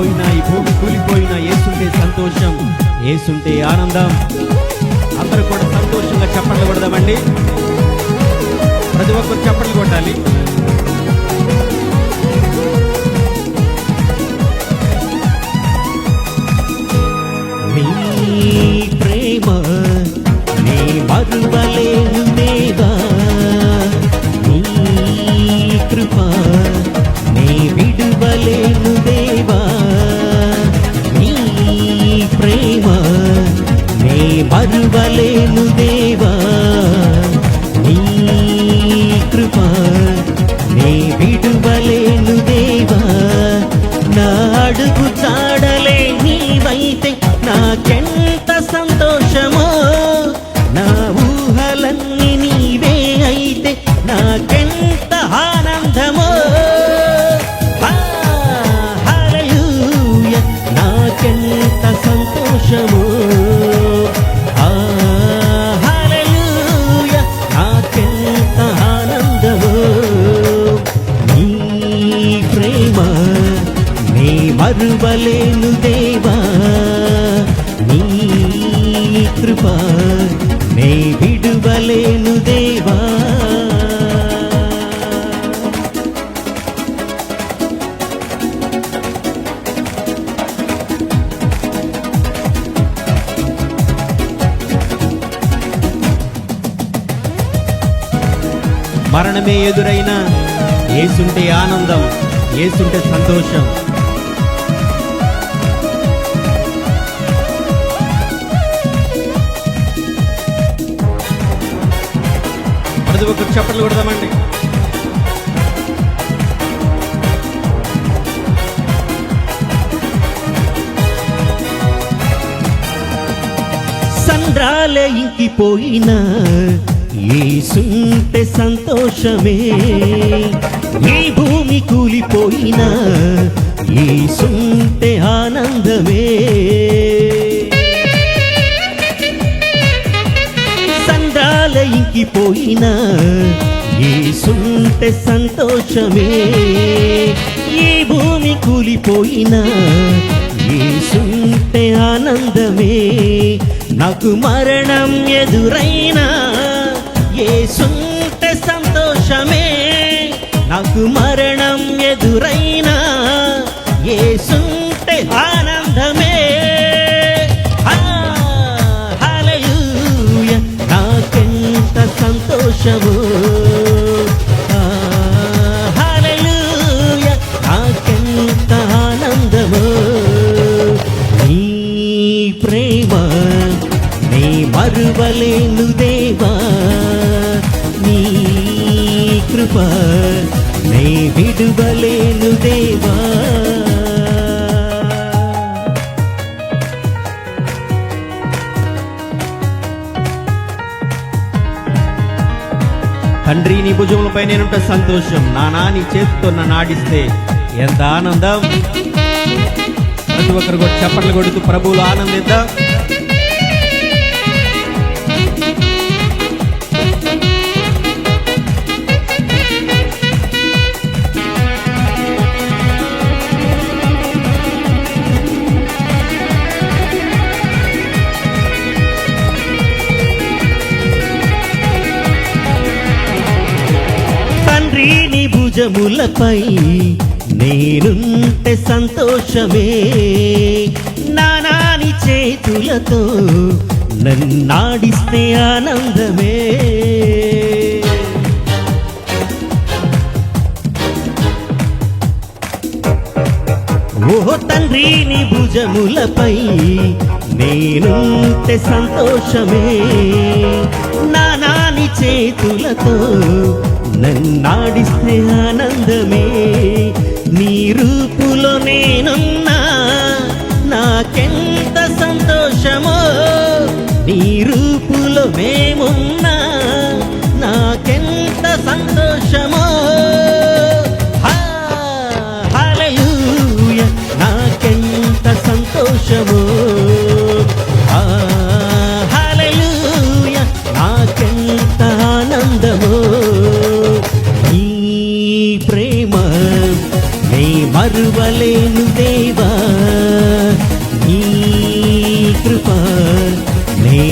పోయినా ఈ భూమి కూలిపోయినా ఏసుంటే సంతోషం ఏసుంటే ఆనందం. అందరూ కూడా సంతోషంగా చప్పట్లు కొడదామండి. ప్రతి ఒక్కరు చప్పట్లు కొట్టాలి. ప్రేమ నీ మరువలేను దేవా నీ కృప ఊహలన్నీ నీవే అయితే నాకెంత ఆనందమో? హరయూయ నాకెంత సంతోషమో? ఆ, నాకెంత ఆనందమో? నీ ప్రేమ నీ మరువలేను దేవా? నీ కృప నే విడువలేను దేవా. మరణమే ఎదురైనా ఏసుంటే ఆనందం ఏసుంటే సంతోషం. ప్రతి ఒక్కరు చప్పట్లు కొడదామండి. సంద్రాలే ఇంకిపోయినా ఏసుంటే సంతోషమే. ఈ భూమి కూలిపోయినా ఏసుంటే ఆనందమే. ఇంకిపోయినా ఏసుంటే సంతోషమే. ఈ భూమి కూలిపోయినా ఏసుంటే ఆనందమే. నాకు మరణం ఎదురైనా ఏసుంటే సంతోషమే. నాకు మరణం ఎదురైనా సంతోషము నాకెంత ఆనందము. నీ ప్రేమ నీ మరువలేను దేవా. నీ కృప నీ విడువలేను దేవా. తండ్రి నీ భుజములపై నేనుంట సంతోషం. నానా నీ చేతితో నన్ను ఆడిస్తే ఎంత ఆనందం. ప్రతి ఒక్కరు కూడా చప్పట్లు కొడుతూ ప్రభువులు ఆనందిద్దాం. నిజములపై నేనుంటే సంతోషమే. నానాని చేతులతో నన్నాడిస్తే ఆనందమే. ఓ తండ్రి నీ భుజములపై నేనుంటే సంతోషమే. నానాని చేతులతో నన్నాడిస్తే ఆనందమే. నీ రూపులో నేనున్నా నాకెంత సంతోషమో. నీ రూపులో మేమున్నా నాకెంత సంతోషమో.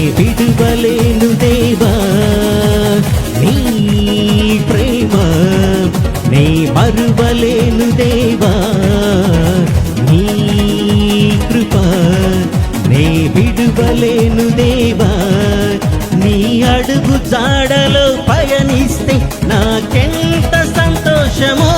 విడువలేను దేవా నీ ప్రేమ నీ మరువలేను దేవా నీ కృప నీ విడువలేను దేవా నీ అడుగు జాడలో పయనిస్తే నాకెంత సంతోషమో.